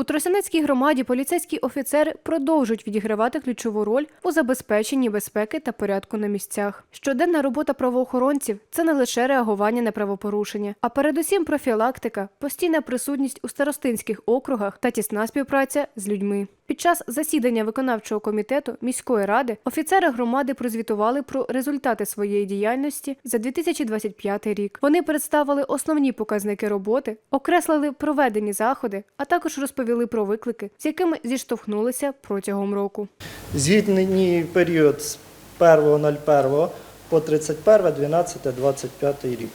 У Тросянецькій громаді поліцейські офіцери продовжують відігравати ключову роль у забезпеченні безпеки та порядку на місцях. Щоденна робота правоохоронців це не лише реагування на правопорушення, а передусім профілактика, постійна присутність у старостинських округах та тісна співпраця з людьми. Під час засідання виконавчого комітету міської ради офіцери громади прозвітували про результати своєї діяльності за 2025 рік. Вони представили основні показники роботи, окреслили проведені заходи, а також розповіли про виклики, з якими зіштовхнулися протягом року. Звітний період з 1.01 по 31.12.25 рік.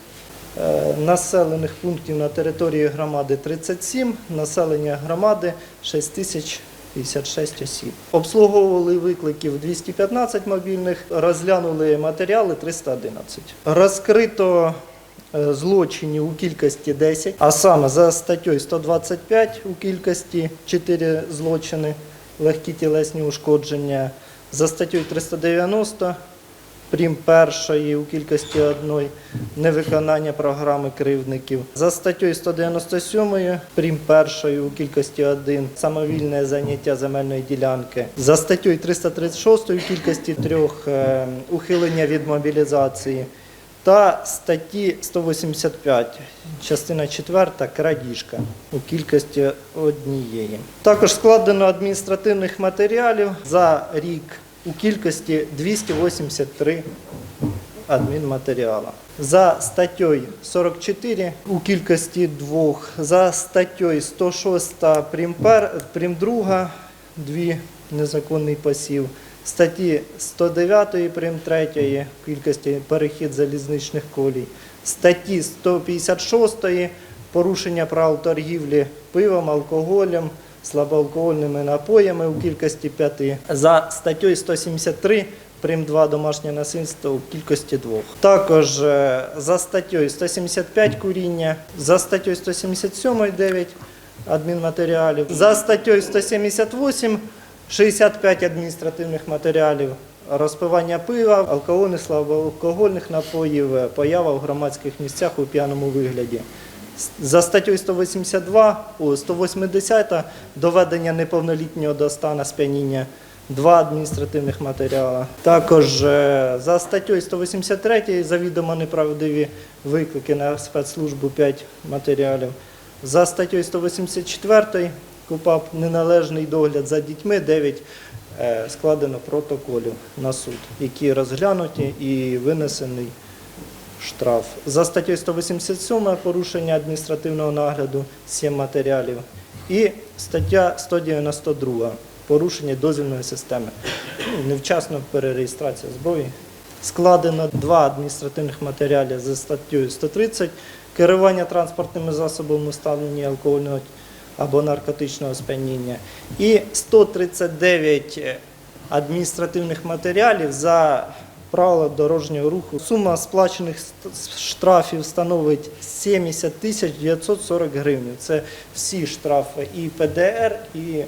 Е, Населених пунктів на території громади 37, населення громади 6056 осіб. Обслуговували викликів 215 мобільних, розглянули матеріали 311. Розкрито злочинів у кількості 10, а саме за статтею 125 у кількості 4 злочини, легкі тілесні ушкодження, за статтею 390 прим першої у кількості одної невиконання програми кривдників. За статтею 197 прим першої у кількості один самовільне заняття земельної ділянки. За статтею 336 у кількості трьох е, ухилення від мобілізації. Та статті 185, частина 4, крадіжка у кількості однієї. Також складено адміністративних матеріалів за рік у кількості 283 адмінматеріала. За статтею 44 у кількості двох, за статтею 106 прим, пер, 2, дві незаконний посів, статті 109 прим 3 в кількості перехід залізничних колій, статті 156 порушення правил торгівлі пивом, алкоголем, слабоалкогольними напоями у кількості 5. За статтею 173 прим 2 домашнє насильство у кількості двох. Також е, за статтею 175 куріння, за статтею 177 9 адмінматеріалів, за статтею 178 65 адміністративних матеріалів. Розпивання пива, алкогольних, слабоалкогольних напоїв, е, поява в громадських місцях у п'яному вигляді. За статтею 182, о, 180 доведення неповнолітнього до стану сп'яніння, два адміністративних матеріали. Також е, за статтею 183 завідомо неправдиві виклики на спецслужбу 5 матеріалів. За статтею 184 КУПАП неналежний догляд за дітьми 9 е, складено протоколів на суд, які розглянуті і винесений штраф. За статтею 187 порушення адміністративного нагляду 7 матеріалів. І стаття 192 порушення дозвільної системи. Ну, Невчасно перереєстрація зброї. Складено два адміністративних матеріали за статтею 130 керування транспортними засобами у стані алкогольного або наркотичного сп'яніння. І 139 адміністративних матеріалів за правила дорожнього руху. Сума сплачених штрафів становить 70 тисяч 940 гривень. Це всі штрафи і ПДР, і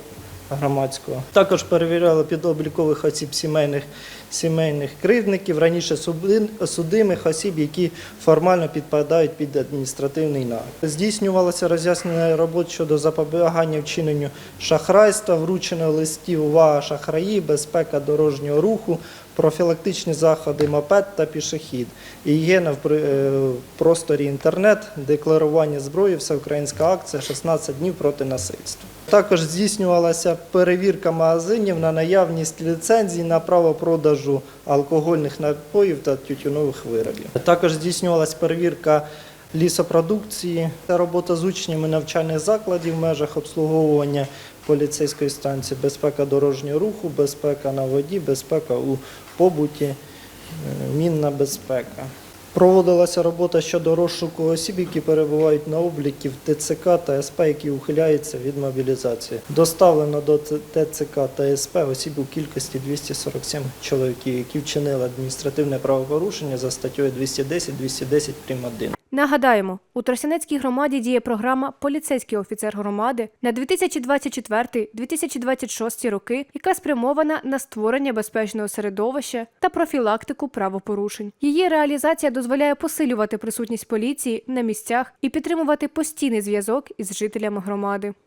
громадського. Також перевіряли підоблікових осіб сімейних, сімейних кривдників, раніше судимих осіб, які формально підпадають під адміністративний нагляд. Здійснювалося роз'яснення робот щодо запобігання вчиненню шахрайства, вручено листів увага шахраї, безпека дорожнього руху, профілактичні заходи мопед та пішохід. І при- е, в просторі інтернет декларування зброї, всеукраїнська акція 16 днів проти насильства. Також здійснювалася перевірка магазинів на наявність ліцензій на право продажу алкогольних напоїв та тютюнових виробів. Також здійснювалася перевірка лісопродукції та робота з учнями навчальних закладів в межах обслуговування поліцейської станції, безпека дорожнього руху, безпека на воді, безпека у побуті, е, мінна безпека. Проводилася робота щодо розшуку осіб, які перебувають на обліку в ТЦК та СП, які ухиляються від мобілізації. Доставлено до ТЦК та СП осіб у кількості 247 чоловіків, які вчинили адміністративне правопорушення за статтю 210 210 прим. 1. Нагадаємо, у Тросянецькій громаді діє програма Поліцейський офіцер громади на 2024-2026 роки, яка спрямована на створення безпечного середовища та профілактику правопорушень. Її реалізація дозволяє посилювати присутність поліції на місцях і підтримувати постійний зв'язок із жителями громади.